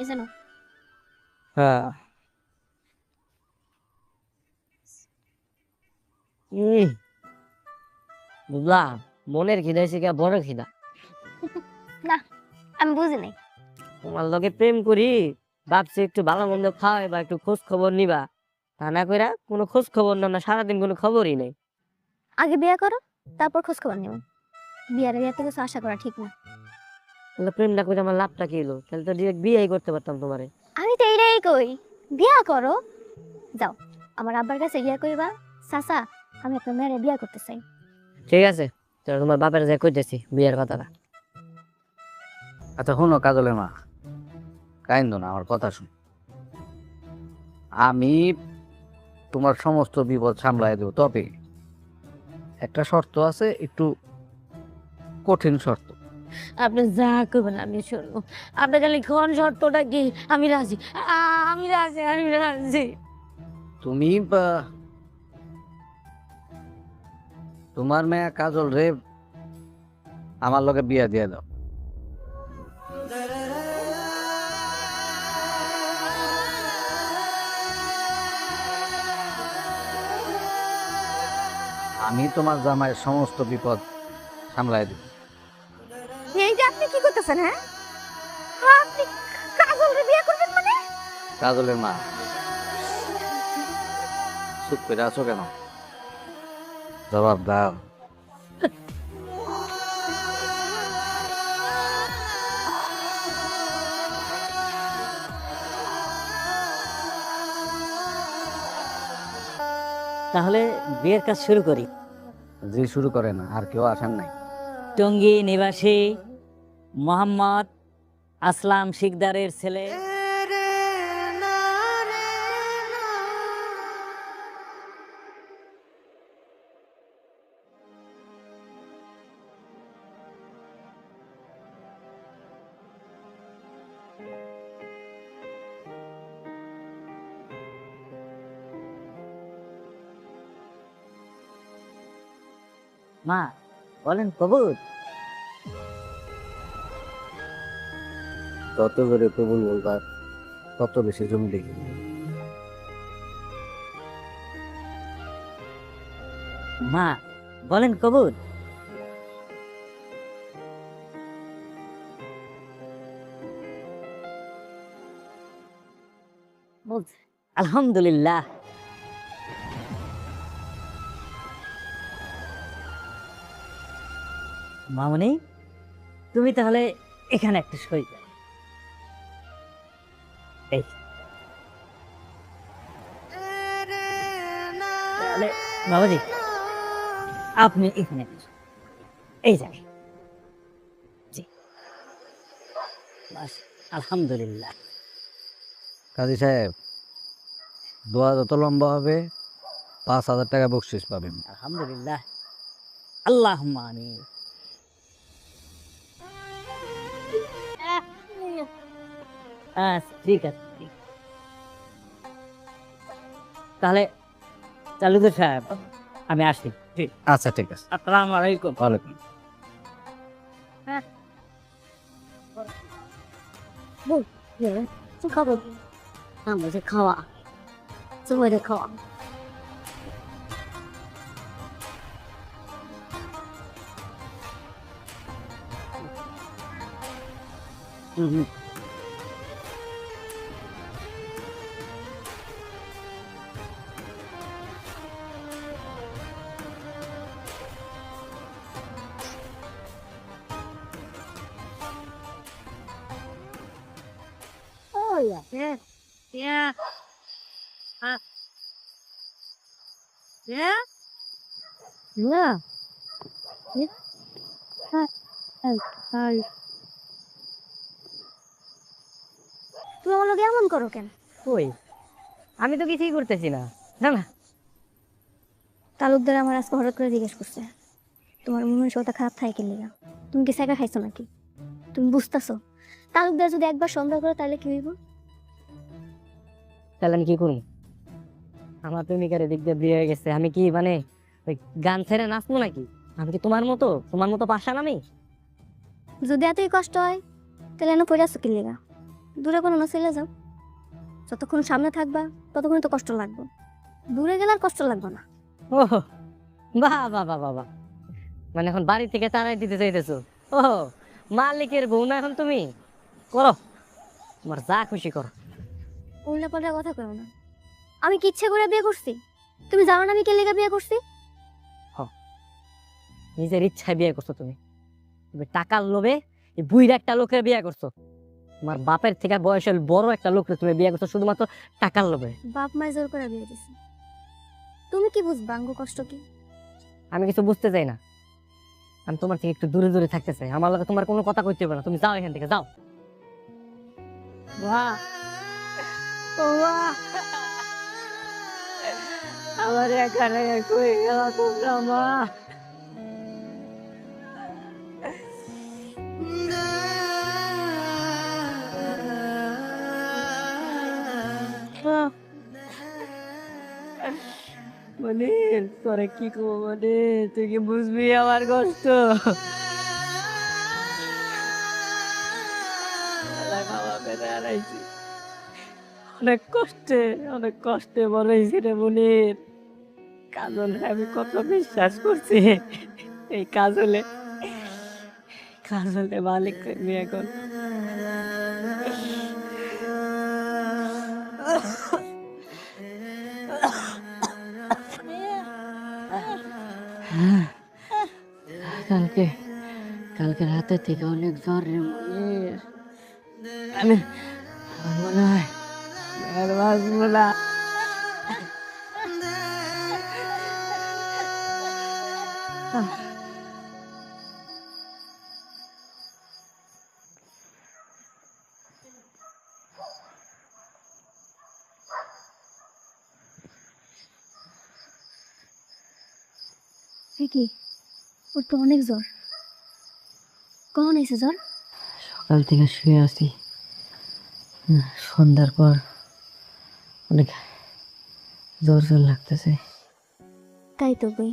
এই যেন হ্যাঁ। উম, বুঝলা মনের খিদা হয়েছে কি বড় খিদা। আমি বুঝি নাই। তোমার লগে প্রেম করি ভাবছি একটু ভালো মন্দ খাওয়াই বা একটু খোঁজ খবর নিবা। তা না কইরা কোনো খোঁজ খবর না না সারাদিন কোনো খবরই নেই। আগে বিয়ে করো তারপর খোঁজ খবর নেব। বিয়ার বিয়ে থেকে আশা করা ঠিক না। তাহলে প্রেমটা করে আমার লাভটা কি হলো? তাহলে তো ডিরেক্ট বিয়েই করতে পারতাম তোমারে। আমি তো এইটাই কই বিয়া করো। যাও আমার আব্বার কাছে বিয়া কইবা চাচা আমি আপনার মেয়েরে বিয়া করতে চাই। ঠিক আছে চলো তোমার বাপের যে কইতেছি বিয়ের কথাটা। আচ্ছা শোনো কাজলের মা কাইন্দ না আমার কথা শুন। আমি তোমার সমস্ত বিপদ সামলাই দেবো তবে একটা শর্ত আছে একটু কঠিন শর্ত। আপনি যা করবেন আমি শুনব। আপনি খালি কোন শর্তটা কি? আমি রাজি। আমি রাজি আমি রাজি। তুমি তোমার মেয়া কাজল রে, আমার লগে বিয়া দিয়ে দাও। আমি তোমার জামাইয়ের সমস্ত বিপদ সামলাই দেব। করতেছেন হ্যাঁ? আপনি কাজলরে বিয়ে করবেন মানে? কাজলের মা। চুপ করে আছো কেন? জবাব দাও। তাহলে বিয়ের কাজ শুরু করি। যে শুরু করে না আর কেউ আসার নাই। টঙ্গী নিবাসী। মোহাম্মদ আসলাম শিকদারের ছেলে। মা বলেন কবুত তত করে কবুল বলবা তত বেশি জমি দেখি মা, বলেন কবুত আলহামদুলিল্লাহ। মামনি, তুমি তাহলে এখানে একটা সই। এই। তাহলে বাবাজি আপনি এখানে এই জি। বাস আলহামদুলিল্লাহ। কাজী সাহেব দোয়া যত লম্বা হবে পাঁচ হাজার টাকা বকশিস পাবেন। আলহামদুলিল্লাহ। আল্লাহ আমি আচ্ছা ঠিক আছে ঠিক আছে। তাহলে চালুদের সাহেব আমি আসি ঠিক আচ্ছা ঠিক আছে আসসালামু আলাইকুম ওয়ালাইকুম তো খাব আমরা যে খাওয়া তুমি যে খাওয়া হুম, হুম। Oh yeah. Yeah. Yeah. Uh. Yeah. তুমি আমার লোকে এমন করো কেন? কই? আমি তো কিছুই করতেছি না। না না। তালুকদার আমার আজকে হঠাৎ করে জিজ্ঞেস করছে তোমার মনে সত্যি খারাপ থাকে লিগা তুমি কি সেকা খাইছো নাকি? তুমি বুঝতেছো? তালুকদার যদি একবার সন্দেহ করে তাহলে কি হইব? তাহলে আমি কি করব আমার প্রেমিকার এদিক দিয়ে বিয়ে হয়ে গেছে। আমি কি মানে ওই গান ছেড়ে নাচবো নাকি? আমি কি তোমার মতো? তোমার মতো পাশান আমি? যদি এতই কষ্ট হয় তাহলে এনে পড়ে আসো কি দূরে কোনো না চলে যাও। যতক্ষণ সামনে থাকবা ততক্ষণ তো কষ্ট লাগবে। দূরে গেলে আর কষ্ট লাগবে না। ও বাহ বাহ বাহ বাহ বাহ। মানে এখন বাড়ি থেকে তাড়াই দিতে চাইতেছো। ও মালিকের বউ না এখন তুমি? করো। তোমার যা খুশি করো। উল্টা পাল্টা কথা করো না। আমি কি ইচ্ছে করে বিয়ে করছি? তুমি জানো না আমি কে লেগে বিয়ে করছি? নিজের ইচ্ছায় বিয়ে করছ তুমি। তুমি টাকার লোভে এই বুইরা একটা লোকের বিয়ে করছ। তোমার বাপের থেকে বয়সের বড় একটা লোকের তুমি বিয়ে করছ শুধুমাত্র টাকার লোভে। বাপ মায় জোর করে বিয়ে দিছি তুমি কি বুঝবা আঙ্গু কষ্ট কি? আমি কিছু বুঝতে চাই না। আমি তোমার থেকে একটু দূরে দূরে থাকতে চাই। আমার লগে তোমার কোনো কথা কইতে হবে না। তুমি যাও এখান থেকে যাও। বাহ আমার এখানে কই গেল তোমরা মা। মানে তোরে কি করব মানে তুই কি বুঝবি আমার কষ্ট? বেড়ে হারাইছি। অনেক কষ্টে অনেক কষ্টে হয়েছি রে মনির। কাজলে আমি কত বিশ্বাস করছি। এই কাজলে কাজলে মালিক করবি এখন। কালকে কালকে রাতে থেকে অনেক জ্বর রে মনির। আমি আমার আর বাঁচবো না কি? ওর তো অনেক জ্বর। কখন এসে জ্বর? সকাল থেকে শুয়ে আছি। সন্ধ্যার পর অনেক জোর জোর লাগতেছে। তাই তো বই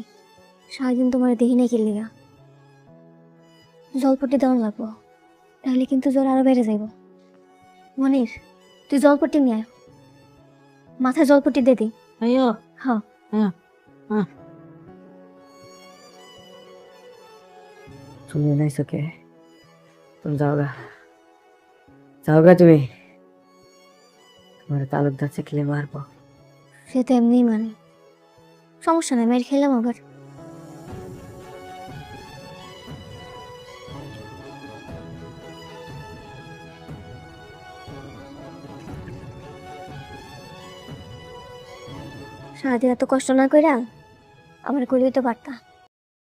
সারাদিন তোমার দেখি নাই কিল্লিগা। জলপট্টি দেওয়া লাগবো তাহলে কিন্তু জ্বর আরও বেড়ে যাইব। মনির তুই জলপট্টি নিয়ে আয়। মাথায় জলপট্টি দে দিই আইও হ্যাঁ তুমি নাই সকে তুমি যাওগা যাওগা তুমি। তোমার তালুকদার চেকলে মারবো। সে তো এমনিই মানে। সমস্যা নাই মেয়ের খেলাম আবার। সারাদিন এত কষ্ট না কইরা আমার করলেই তো পারতা